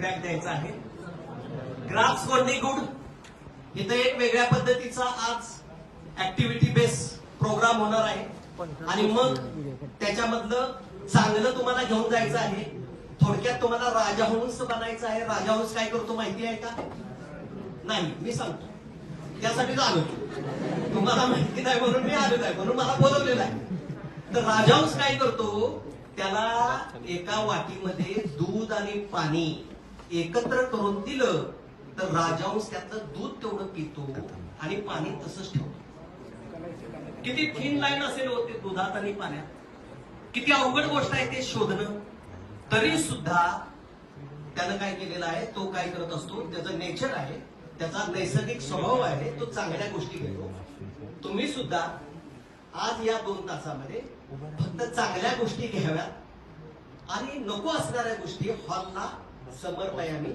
Feedback द्यायचा आहे. Graphs कोणती गुड इथं एक वेगळ्या पद्धतीचा आज ऍक्टिव्हिटी बेस प्रोग्राम होणार आहे. आणि मग त्याच्यामधलं चांगलं तुम्हाला घेऊन जायचं आहे. थोडक्यात तुम्हाला राजाहंस बनायचं आहे. राजाहंस काय करतो माहिती आहे का? नाही मी सांगतो. त्यासाठी आलो. तुम्हाला माहिती नाही म्हणून मी आलेलो आहे म्हणून मला बोलवलेलं आहे. तर राजहंस काय करतो? त्याला एका वाटीमध्ये दूध आणि पाणी एकत्र करून दिलं तर राजांश त्यातलं दूध तेवढं पितो आणि पाणी तसंच ठेवतो. किती थिन लाईन असेल होते दुधात आणि पाण्यात. किती अवघड गोष्ट आहे ते शोधणं. तरी सुद्धा त्यानं काय केलेलं आहे तो काय करत असतो त्याचं नेचर आहे त्याचा नैसर्गिक स्वभाव आहे तो चांगल्या गोष्टी घेतो. तुम्ही सुद्धा आज या दोन तासामध्ये फक्त चांगल्या गोष्टी घ्याव्यात आणि नको असणाऱ्या गोष्टी हॉलला সবার পায়ে আমি